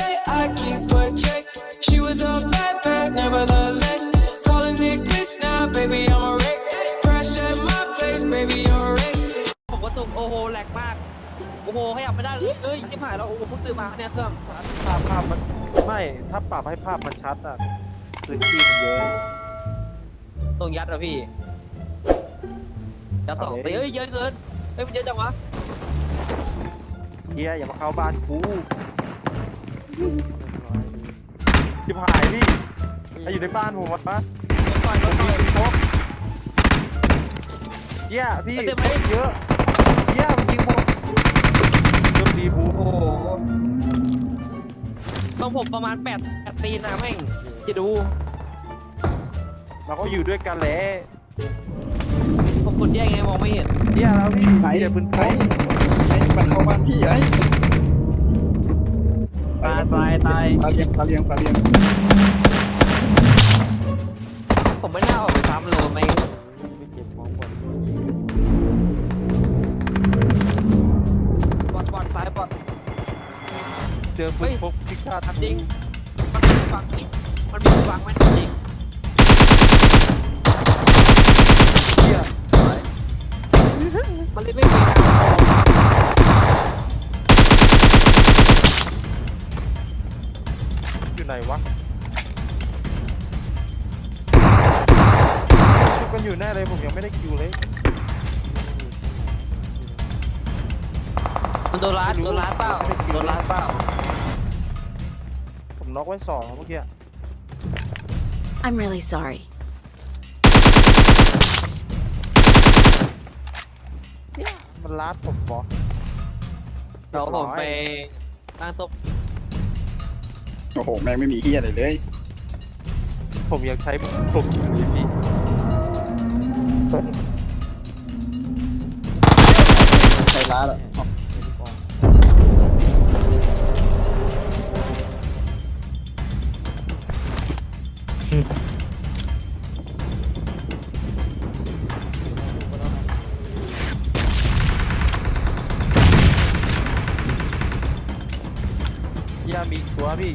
to say I keep a check. She was a bad bad, nevertheless. Calling it quits now, baby, I'm a wreck. Crash at my place, baby, you're a wreck. ผมก็ตุ่มโอ้โหแหลกมาก โอ้โหขยับไม่ได้เลยเอ้ยที่ผ่านเราโอ้โหเพิ่งตื่นมาเนี่ยเครื่องภาพภาพมันไม่ ถ้าปรับให้ภาพมันชัดอะพื้นที่มันเยอะ ตรงยัดอะพี่ยัดสองเอาเลยตีเอ้ยเยอะเกินเฮ้ยมันเยอะจังวะเฮียอย่ามาเข้าบ้านกู จิบหายพี่ใครอยู่ในบ้านผมวะก่อนผมก่มีอนสิบพกเฮียพี่เต็มไหมเยอะเฮียมันยิงผมเริ่มดีบูโอ้โหต้องผมประมาณแปดแปดตีนนะแม่งจะดู เราก็อยู่ด้วยกันแหละผมกดแย่งไงมองไม่เห็นเฮียแล้วพี่ไหนเดี๋ยวพื้นไห ตายตายปลาเลี้ยงปลาเลี้ยงปลาเลี้ยงผมไม่น่าออกไปซ้ำเลยไม่ไม่เก็บมองบอลบอลบอลซ้ายบอลเจอเฮ้พื้ยนพกพิฆาตจริง มันมีฝั่งนี้มันมีฝั่งมันจริงเฮียมันเลยไม่มีทาง ออกอยู่ไหนวะชุบกันอยู่แน่เลยผมยังไม่ได้คิวเลยมันโดนร้านโดนร้านเปล่าโดนร้านเปล่าผมน็อกไว้สองเมื่อกี้ I'm really sorry. มันลาดผมบอเดี๋ยวผมไปตั้งโต๊ะ โอ้โห แม่งไม่มีเฮียอะไรเลย ผมยังใช้ผมอยู่เลยพี่ใครร้านอะเหี้ยมีอีกตัวพี่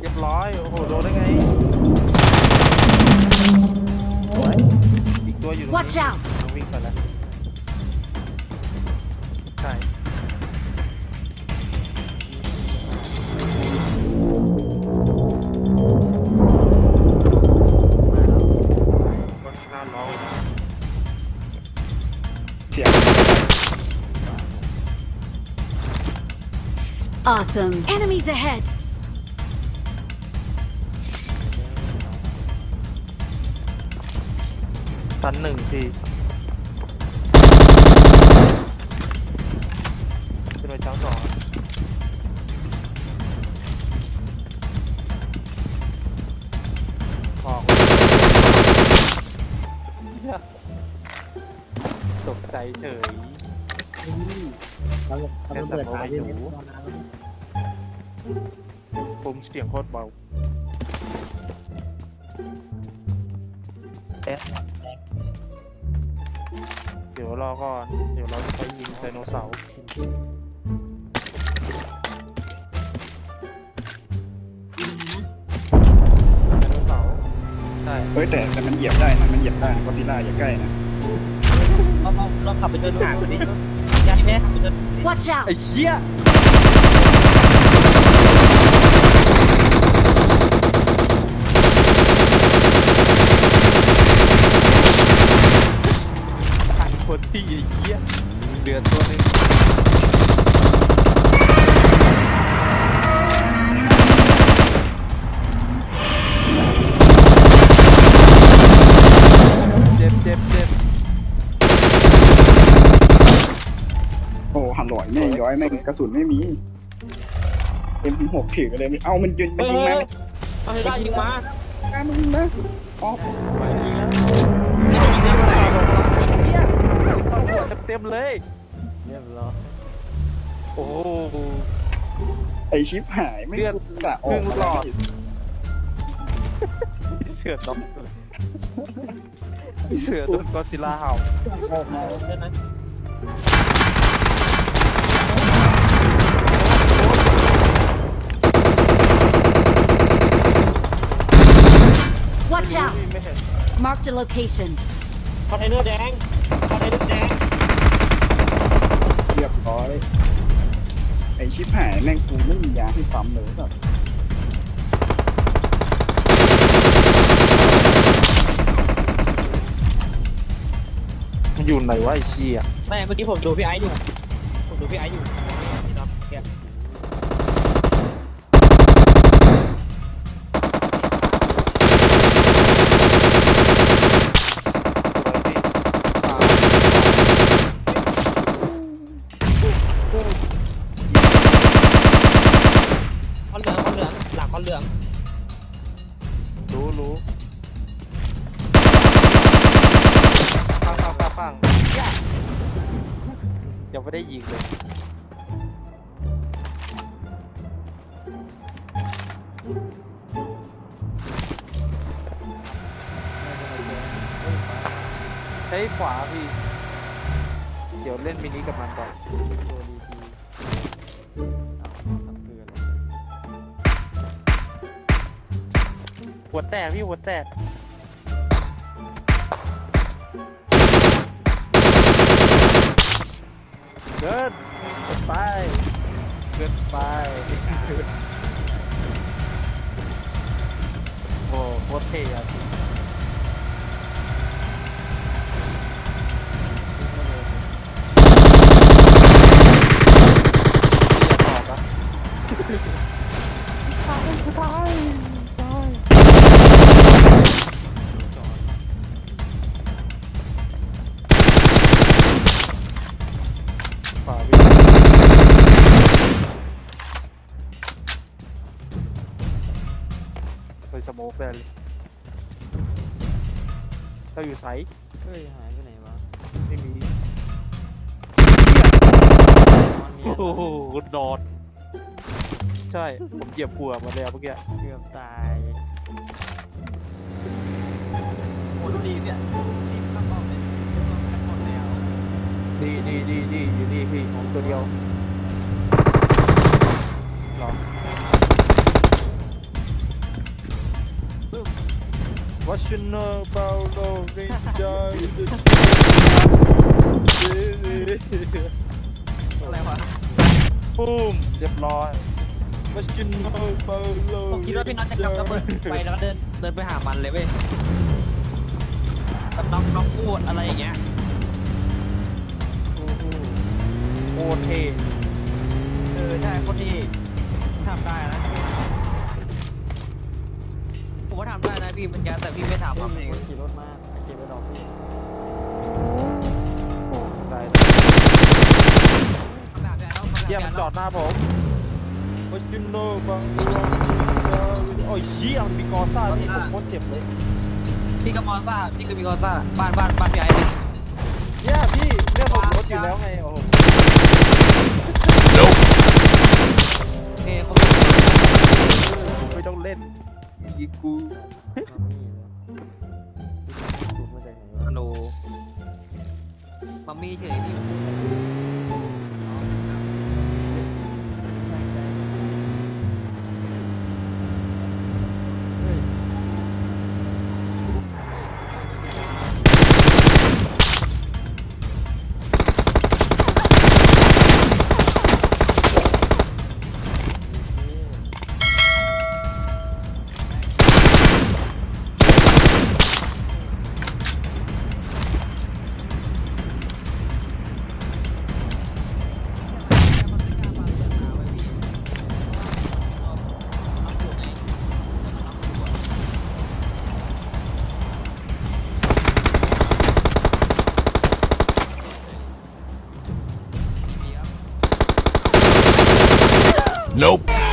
เรียบร้อย โอ้โห โดนได้ไงอีกตัวอยู่ตรงนี้ Watch out ต้องวิ่งไปแล้ว ใช่ก็ชนะน้องเสียง Awesome. Enemies ahead. ชั้นหนึ่งพี่ขึ้นไปชั้นสองออกเหี้ยตกใจเฉยเราเราเปิดขายด้วยผมเสียงโคตรเบาเอ๊ะเดี๋ยว รอก่อน เดี๋ยวเราจะไปยิงไดโนเสาร์ไดโนเสาร์ใช่เฮ้ยแต่แต่มันเหยียบได้นะมันเหยียบได้นะก็ซิล่าอย่าใกล้นะเราเราเราขับไปเดินห่างกว่านี้ยายแม่ขับไปเดิน Watch out. ไอ้เหี้ยตายคนที่ ไอ้เหี้ยเดือดตัวหนึงเจ็บเจ็บเจ็บโอ้หันลอยแม่งย้อยแม่งกระสุนไม่มี M16 ถือกันเลยเอ้ามันยิงมันยิงมาเอาให้ได้ยิงมามันยิงมาอ๋อ ไปยิงแล้ว เต็มเลยเรียบร้อยโอ้โไอชิปหายไม่เลือดสะออกคางหลอดเสือดอกเสือโดนก็อดซิลาเห่าโอ้ Watch ยม่เห็น Marked คอนเทนเนอร์แดง เรียบร้อยไอชิปหายแม่งกูไม่มียาให้ปั๊มเลยแบบมันอยู่ไหนวะไอ้เชี่ยไม่เมื่อกี้ผมดูพี่ไอซ์อยู่ผมดูพี่ไอซ์อยู่นี่ครับแก ใช้ขวาพี่ เดี๋ยวเล่นมินิกับมันก่อนตัวดีดีหัวแตกพี่หัวแตกเกินเกินไป เกินไป โอ้โค โมกได้เลยเราอยู่ไซส์เฮ้ยหายไปไหนวะไม่มีตอนนี้โอ้โหนอนใช่ ผมเหยียบหัวมาแล้วเมื่อกี้เกือบตายโอ้ดูดีเนี่ยนี่ข้างนอกเลยหมดแล้วดีดีดีดีอยู่นี่พี่ของตัวเดียวรอ What you know about love ninja อะไรวะปุ้มเรียบร้อย What you know about love ผมคิดว่าพี่น็อตจะกำระเบิดไปแล้วก็เดินเดินไปหามันเลยเว้ยแบบน้องน้องพูดอะไรอย่างเงี้ยโอ้โหโคตรเท่เออใช่คนที่ทำได้นะผมว่าทำได้นะ พี่มันแกแต่พี่ไม่ทำเฮ้ยอะมีเองคนขี่รถมาเก็บไปดอกพี่โอ้ตายแบบนี้ต้องเยี่ยมนจอดหน้าผม What you know about love ninja โอ้ยเยี่ยมนมีกอซ่าพี่ผมโคตรเจ็บเลยพี่ก็มอซ่าพี่ก็มีกอซ่าบ้านบ้านบ้านพี่ไอ้เนี่ยพี่เรื่องผมรถอยู่แล้วไงโอ้โหโอเคเขาผมไม่ต้องเล่น ยิงกูมานี่เลยสูตรมาจากไหนวะฮัลโหลมัมมี่เฉยพี่ Nope.